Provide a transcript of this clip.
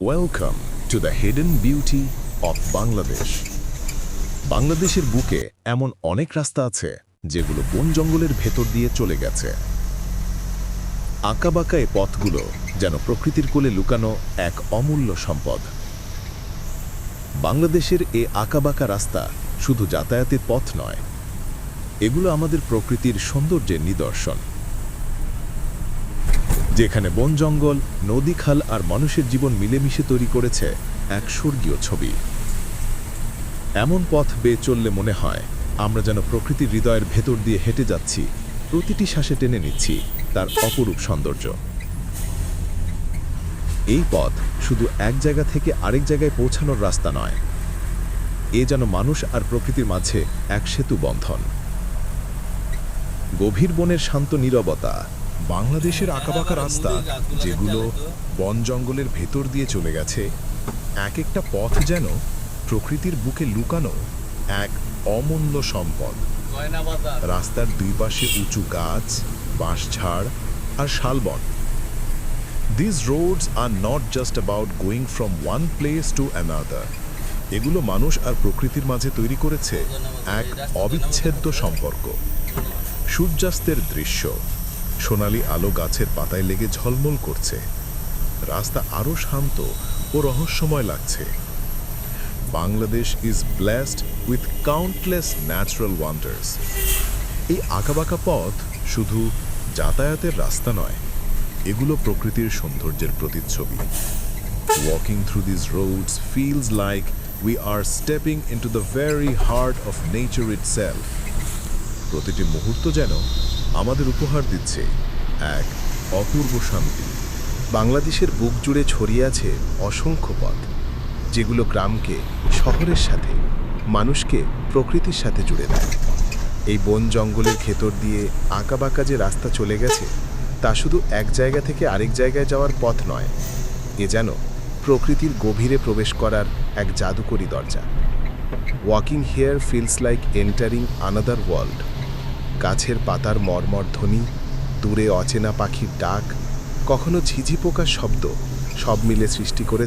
Welcome to the hidden beauty of Bangladesh বাংলাদেশের বুকে এমন অনেক রাস্তা আছে যেগুলো বন জঙ্গলের ভেতর দিয়ে চলে গেছে। আঁকাবাঁকা এই পথগুলো যেন প্রকৃতির কোলে লুকানো এক অমূল্য সম্পদ। বাংলাদেশের এ আঁকাবাঁকা রাস্তা শুধু যাতায়াতের পথ নয়, এগুলো আমাদের প্রকৃতির সৌন্দর্যের নিদর্শন। যেখানে বন জঙ্গল, নদী খাল আর মানুষের জীবন মিলেমিশে তৈরি করেছে এক স্বর্গীয় ছবি। এমন পথ বেয়ে চললে মনে হয়, আমরা যেন প্রকৃতির হৃদয়ের ভেতর দিয়ে হেঁটে যাচ্ছি, প্রতিটি শ্বাসে টেনে নিচ্ছি তার অপরূপ সৌন্দর্য। এই পথ শুধু এক জায়গা থেকে আরেক জায়গায় পৌঁছানোর রাস্তা নয়, এ যেন মানুষ আর প্রকৃতির মাঝে এক সেতু বন্ধন। গভীর বনের শান্ত নীরবতা বাংলাদেশের আঁকাবাঁকা রাস্তা যেগুলো বন জঙ্গলের ভেতর দিয়ে চলে গেছে এক একটা পথ যেন প্রকৃতির বুকে লুকানো এক অমূল্য সম্পদ। রাস্তার দুই পাশে উঁচু গাছ, বাঁশঝাড় আর শালবন। This roads are not just about going from one place to another এগুলো মানুষ আর প্রকৃতির মাঝে তৈরি করেছে এক অবিচ্ছেদ্য সম্পর্ক। সূর্যাস্তের দৃশ্য। সোনালি আলো গাছের পাতায় লেগে ঝলমল করছে। রাস্তা আরও শান্ত ও রহস্যময় লাগছে। Bangladesh is blessed with countless natural wonders এই আঁকাবাঁকা পথ শুধু যাতায়াতের রাস্তা নয়, এগুলো প্রকৃতির সৌন্দর্যের প্রতিচ্ছবি। Walking through this roads feels like we are stepping into the very heart of nature itself প্রতিটি মুহূর্ত যেন আমাদের উপহার দিচ্ছে এক অপূর্ব শান্তি। বাংলাদেশের বুক জুড়ে ছড়িয়ে আছে অসংখ্য পথ, যেগুলো গ্রামকে, শহরের সাথে, মানুষকে, প্রকৃতির সাথে জুড়ে দেয়। এই বন জঙ্গলের ভেতর দিয়ে আঁকাবাঁকা যে রাস্তা চলে গেছে, তা শুধু এক জায়গা থেকে আরেক জায়গায় যাওয়ার পথ নয়, এ যেন প্রকৃতির গভীরে প্রবেশ করার এক জাদুকরী দরজা। Walking here feels like entering another world গাছের পাতার মর্মর ধ্বনি, দূরে অচেনা পাখির ডাক, কখনো ঝিঝি পোকার শব্দ, সব মিলে সৃষ্টি করে